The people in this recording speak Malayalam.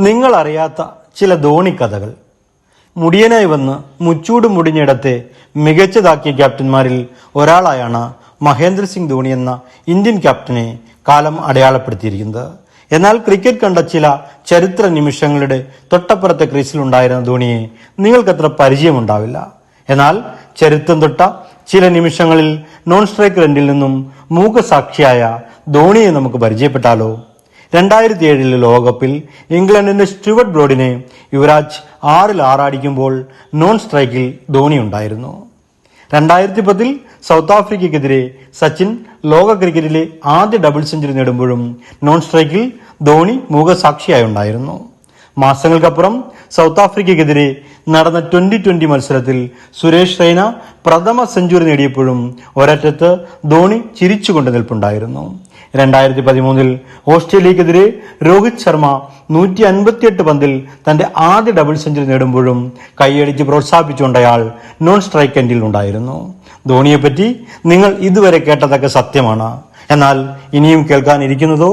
നിങ്ങൾ അറിയാത്ത ചില കഥകൾ. മുടിയനായി വന്ന് മുച്ചൂട് മുടിഞ്ഞിടത്തെ മികച്ചതാക്കിയ ക്യാപ്റ്റന്മാരിൽ ഒരാളായാണ് മഹേന്ദ്ര സിംഗ് ധോണി എന്ന ഇന്ത്യൻ ക്യാപ്റ്റനെ കാലം അടയാളപ്പെടുത്തിയിരിക്കുന്നത്. എന്നാൽ ക്രിക്കറ്റ് കണ്ട ചില ചരിത്ര നിമിഷങ്ങളുടെ തൊട്ടപ്പുറത്തെ ക്രീസിലുണ്ടായിരുന്ന ധോണിയെ നിങ്ങൾക്കത്ര പരിചയമുണ്ടാവില്ല. എന്നാൽ ചരിത്രം തൊട്ട ചില നിമിഷങ്ങളിൽ നോൺ സ്ട്രൈക്ക് റെൻഡിൽ നിന്നും മൂകസാക്ഷിയായ ധോണിയെ നമുക്ക് പരിചയപ്പെട്ടാലോ? രണ്ടായിരത്തി ഏഴിലെ ലോകകപ്പിൽ ഇംഗ്ലണ്ടിന്റെ സ്റ്റുവർട്ട് ബ്രോഡിനെ യുവരാജ് ആറിൽ ആറാടിക്കുമ്പോൾ നോൺ സ്ട്രൈക്കിൽ ധോണി ഉണ്ടായിരുന്നു. രണ്ടായിരത്തി പത്തിൽ സൗത്ത് ആഫ്രിക്കയ്ക്കെതിരെ സച്ചിൻ ലോക ക്രിക്കറ്റിലെ ആദ്യ ഡബിൾ സെഞ്ചുറി നേടുമ്പോഴും നോൺ സ്ട്രൈക്കിൽ ധോണി മൂകസാക്ഷിയായി ഉണ്ടായിരുന്നു. മാസങ്ങൾക്കപ്പുറം സൗത്ത് ആഫ്രിക്കയ്ക്കെതിരെ നടന്ന ട്വന്റി ട്വന്റി മത്സരത്തിൽ സുരേഷ് റൈന പ്രഥമ സെഞ്ചുറി നേടിയപ്പോഴും ഒരറ്റത്ത് ധോണി ചിരിച്ചുകൊണ്ട് നിൽപ്പുണ്ടായിരുന്നു. രണ്ടായിരത്തി പതിമൂന്നിൽ ഓസ്ട്രേലിയക്കെതിരെ രോഹിത് ശർമ്മ നൂറ്റി അൻപത്തിയെട്ട് പന്തിൽ തന്റെ ആദ്യ ഡബിൾ സെഞ്ചുറി നേടുമ്പോഴും കൈയടിച്ച് പ്രോത്സാഹിപ്പിച്ചുകൊണ്ടയാൾ നോൺ സ്ട്രൈക്ക് എൻഡിൽ ഉണ്ടായിരുന്നു ധോണിയെപ്പറ്റി നിങ്ങൾ ഇതുവരെ കേട്ടതൊക്കെ സത്യമാണ്. എന്നാൽ ഇനിയും കേൾക്കാനിരിക്കുന്നതോ?